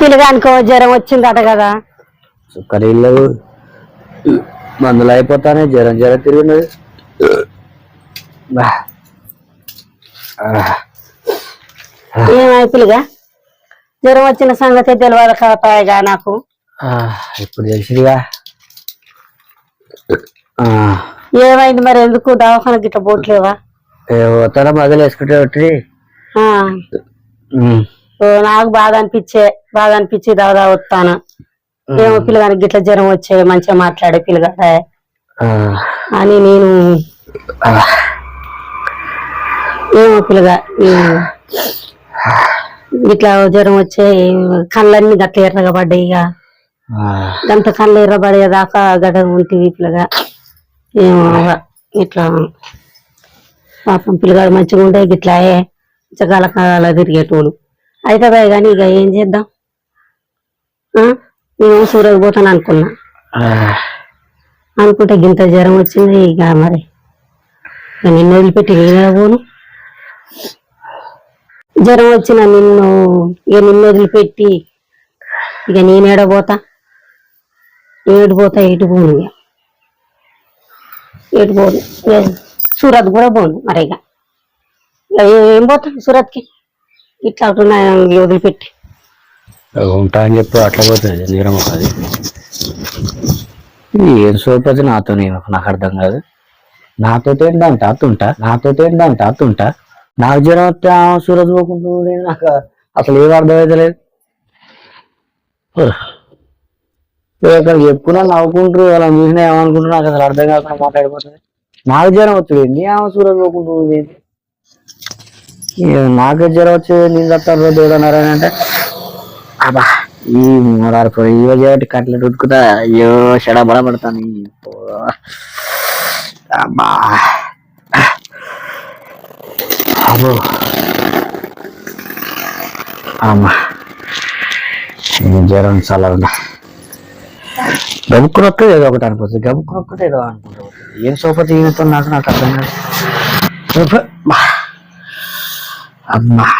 పిల్లగానికి జ్వరం వచ్చిందట కదా. సుక్కరి ఇల్లు. మందులు అయిపోతానే జ్వరం జ్వరం తిరిగినది బా. ఆ, ఏమై పిల్లగా? జ్వరం వచ్చిన సంగతి తెలియదు కాపాయగా నాకు. ఇప్పుడు తెలిసిందిగా. ఏమైంది మరి ఎందుకు దవాఖాన గిట్ట పోట్లేవా ఏ పోతారా మొదలు వేసుకుంటే ఒకటి నాకు బాధ అనిపించే బాధ అనిపించి దాదా వస్తాను. ఏమో పిల్లగానికి గిట్ల జ్వరం వచ్చే మంచిగా మాట్లాడే పిల్లగాడే? అని నేను ఏమో పిల్లగా ఇట్లా జ్వరం వచ్చే కళ్ళన్నీ గట్ల ఎర్రగా పడ్డాయి ఇక. గంత కళ్ళు ఎర్రబడేదాకా గడ ఉంటుంది పిల్లగా. ఏమో. ఇట్లా పాపం పిల్లగాడు మంచిగా ఉండే ఇట్లా చకాల కాల తిరిగేటోడు. అయితే కానీ ఇక ఏం చేద్దాం? నేను సూరజ్ పోతాను అనుకున్నా. అనుకుంటే గింత జ్వరం వచ్చింది ఇక మరి. నిన్ను వదిలిపెట్టి నేను పోను? జ్వరం వచ్చిన నిన్ను ఇక నిన్ను వదిలిపెట్టి ఇక నేను ఏడబోతా ఏడు పోతా ఎటు పోను ఇక ఎటు పోను? సూరత్ కూడా పోను మరి ఇక ఇక ఏం పోతా సూరత్కి? ఇట్లా అవుతున్నా వదిలిపెట్టి. ఉంటా అని చెప్పి అట్లా పోతుంది నీరం అది. ఏం సోపతి నాతో నేను నాకు అర్థం కాదు. నాతో ఏంటంటే అత్తుంటా నాతో ఏంటంటే అత్తుంటా నాకు జ్వరం వస్తే ఆమె సూరజ్ పోకుంటుంది నాకు అసలు ఏం అర్థమవుతలేదు లేదు. ఇక్కడ చెప్పుకున్నా నవ్వుకుంటారు అలా చూసినా ఏమనుకుంటున్నా నాకు అసలు అర్థం కాకుండా మాట్లాడిపోతుంది. నాకు జ్వరం వచ్చింది ఆమె సూరజ్ పోకుంటుంది నాకే జ్వరం వచ్చి నేను చెప్తాను దేవుడు నారాయణ అంటే అబ్బా ఈ మూడారు పోయి ఇవ చేయటి కట్లెట్ ఉతుకుతా. అయ్యో చెడ బలపడతాను అబ్బా. అబ్బో. అమ్మా. జ్వరం చాలా గబుక్కు గబుక్కునొక్క ఏదో ఒకటి అనుకోవచ్చు గబుక్కునొక్కటి ఏదో అనుకుంటా. ఏం సోపతి ఈయనతో నాకు నాకు అర్థం కాదు. అబ్బా. అమ్మా